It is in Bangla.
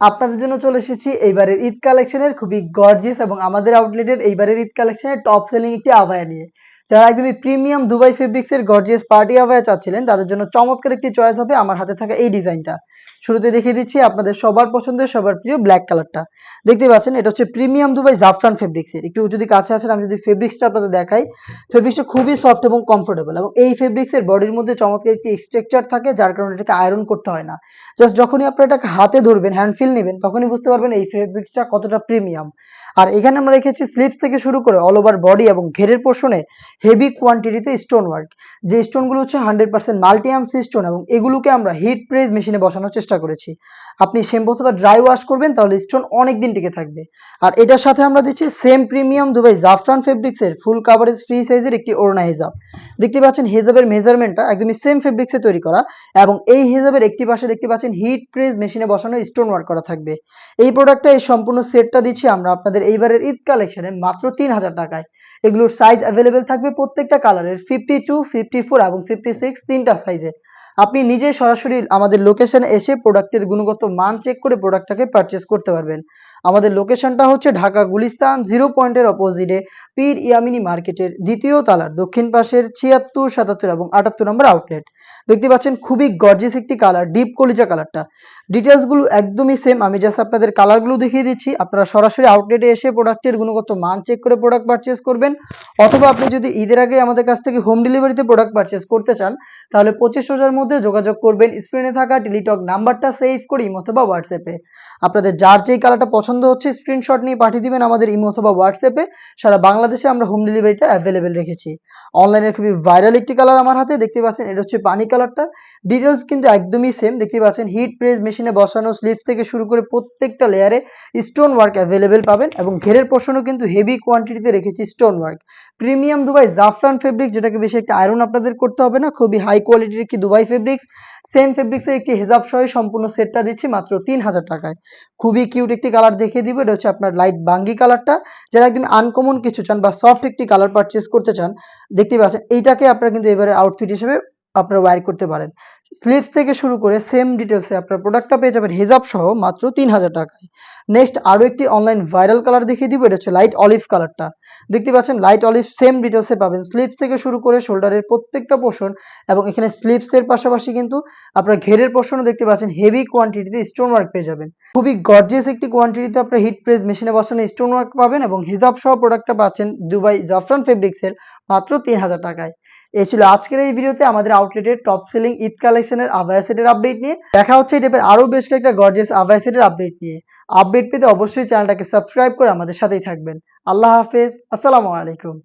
আপনাদের জন্য চলে এসেছি এইবারের ঈদ কালেকশনের খুবই গর্জিয়াস এবং আমাদের আউটলেটের এইবারের ঈদ কালেকশনের টপ সেলিং একটি আবায়া নিয়ে। যারা একদমই প্রিমিয়াম দুবাই ফেব্রিক্স এর গর্জিয়াস পার্টি আবায়া চাচ্ছিলেন, তাদের জন্য চমৎকার একটি চয়েস হবে আমার হাতে থাকা এই ডিজাইনটা। শুরুতে দেখিয়ে দিচ্ছি আপনাদের সবার পছন্দের, সবার প্রিয় ব্ল্যাক কালারটা দেখতে পাচ্ছেন, এটা হচ্ছে প্রিমিয়াম দুবাই জাফরান ফেব্রিক্স এর। একটু যদি কাছে আসেন, আমি যদি ফেব্রিক্সটা আপনাদের দেখাই ফেব্রিক্সটা খুবই সফট এবং কমফোর্টেবল এবং এই ফেব্রিক্স এর বডির মধ্যে চমৎকার একটি স্ট্রাকচার থাকে, যার কারণে এটাকে আয়রন করতে হয় না। জাস্ট যখনই আপনারা এটাকে হাতে ধরবেন হ্যান্ড ফিল নেবেন, তখনই বুঝতে পারবেন এই ফেব্রিক্সটা কতটা প্রিমিয়াম আর এখানে আমরা রেখেছি স্লিভস থেকে শুরু করে অল ওভার বডি এবং ঘেরের পোর্শনে হেভি কোয়ান্টিটিতে স্টোন ওয়ার্ক যে স্টোনগুলো হচ্ছে হান্ড্রেড পার্সেন্ট মাল্টি আর্মসি স্টোন এবং এগুলোকে আমরা হিট প্রেস মেশিনে বসানোর চেষ্টা করেছি। আপনি শ্যাম্পু অথবা ড্রাই ওয়াশ করবেন, তাহলে স্টোন অনেক দিন টিকে থাকবে। আর এটার সাথে আমরা দিচ্ছি সেম প্রিমিয়াম দুবাই জাফরান ফেব্রিক্সের ফুল কাভারেজ ফ্রি সাইজের একটি ওড়না হিজাব। দেখতে পাচ্ছেন হিজাবের মেজারমেন্টটা একদমই সেম ফেব্রিক্সে তৈরি করা এবং এই হিজাবের একটি পাশে দেখতে পাচ্ছেন হিট প্রেস মেশিনে বসানো স্টোন ওয়ার্ক করা থাকবে। এই প্রোডাক্টটা এই সম্পূর্ণ সেটটা দিচ্ছি আমরা আপনাদের এইবারের ঈদ কালেকশনে মাত্র তিন হাজার টাকায়। এগুলোর সাইজ অ্যাভেলেবেল থাকবে প্রত্যেকটা কালারের ফিফটি টু ফিফটি ফোর এবং ফিফটি সিক্স তিনটা সাইজে আপনি নিজে সরাসরি আমাদের লোকেশনে এসে প্রোডাক্টের গুণগত মান চেক করে প্রোডাক্টটাকে পারচেস করতে পারবেন। আমাদের লোকেশনটা হচ্ছে ঢাকা গুলিস্তান জিরো পয়েন্টের অপোজিটে পীর ইয়ামিনী মার্কেটের দ্বিতীয় তালার দক্ষিণ পাশের ছিয়াত্তর, সাতাত্তর এবং আটাত্তর নম্বর আউটলেট দেখতে পাচ্ছেন খুবই গর্জিয়াস একটি কালার ডিপ কলিজা কালারটা ডিটেলসগুলো একদমই সেম আমি জাস্ট আপনাদের কালারগুলো দেখিয়ে দিচ্ছি। আপনারা সরাসরি আউটলেটে এসে প্রোডাক্টের গুণগত মান চেক করে প্রোডাক্ট পারচেস করবেন। অথবা আপনি যদি ঈদের আগে আমাদের কাছ থেকে হোম ডেলিভারিতে প্রোডাক্ট পারচেস করতে চান, তাহলে পঁচিশ হাজার মধ্যে যোগাযোগ করবেন। স্ক্রিনে থাকা টেলিটক নাম্বারটা সেভ করে ইমো অথবা হোয়াটসঅ্যাপে আপনাদের যার যেই কালারটা পছন্দ হচ্ছে স্ক্রিনশট নিয়ে পাঠিয়ে দিবেন আমাদের ইমো অথবা হোয়াটসঅ্যাপে সারা বাংলাদেশে আমরা হোম ডেলিভারিটা অ্যাভেলেবেল রেখেছি। অনলাইনের খুবই ভাইরাল একটি কালার আমার হাতে, দেখতে পাচ্ছেন, এটা হচ্ছে পানি কালারটা ডিটেলস কিন্তু একদমই সেম দেখতে পাচ্ছেন হিট প্রেস মেশিনে বসানো স্লিভস থেকে শুরু করে প্রত্যেকটা লেয়ারে স্টোন ওয়ার্ক অ্যাভেলেবেল পাবেন এবং ঘেরের পোর্শনও কিন্তু হেভি কোয়ান্টিটিতে রেখেছি স্টোন ওয়ার্ক প্রিমিয়াম দুবাই জাফরান ফেব্রিক যেটাকে বেশি একটা আয়রন আপনাদের করতে হবে না, খুবই হাই কোয়ালিটির একটি দুবাই ফেব্রিক্স সেম ফেব্রিক্সের একটি হেজাব সহ সম্পূর্ণ সেটটা দিচ্ছি মাত্র তিন হাজার টাকায়। খুবই কিউট একটি কালার দেখিয়ে দিব, এটা হচ্ছে আপনার লাইট বাঙ্গি কালারটা যারা একদম আনকমন কিছু চান বা সফট একটি কালার পারচেস করতে চান, দেখতে পাচ্ছেন, এইটাকে আপনারা কিন্তু এবারে আউটফিট হিসেবে আপনারা ওয়ার করতে পারেন। স্লিভস থেকে শুরু করে সেম ডিটেলসে আপনার প্রোডাক্টটা পেয়ে যাবেন হেজাব সহ মাত্র তিন হাজার টাকায়। নেক্সট আরও একটি অনলাইন ভাইরাল কালার দেখিয়ে দিব, এটা হচ্ছে লাইট অলিভ কালারটা দেখতে পাচ্ছেন লাইট অলিভ সেম ডিটেলসে পাবেন। স্লিভস থেকে শুরু করে শোল্ডারের প্রত্যেকটা পোর্শন এবং এখানে স্লিভসের পাশাপাশি কিন্তু আপনার ঘেরের পোর্শনও দেখতে পাচ্ছেন। হেভি কোয়ান্টিটিতে স্টোন ওয়ার্ক পেয়ে যাবেন। খুবই গর্জিয়াস একটি কোয়ান্টিটিতে আপনার হিট প্রেস মেশিনে বসানো স্টোন ওয়ার্ক পাবেন এবং হিজাব সহ প্রোডাক্টটা পাচ্ছেন দুবাই জাফরান ফেব্রিক্সের মাত্র তিন হাজার টাকায়। এই ছিল আজকের এই ভিডিওতে আমাদের আউটলেটের টপ সেলিং ঈদ কালেকশনের আবায়া সেটের আপডেট নিয়ে। দেখা হচ্ছে এই টাইপের আরও বেশ কয়েকটা গর্জেস আবায়া সেটের আপডেট নিয়ে। আপডেট পেতে অবশ্যই চ্যানেলটাকে সাবস্ক্রাইব করে আমাদের সাথেই থাকবেন। আল্লাহ হাফেজ, আসসালামু আলাইকুম।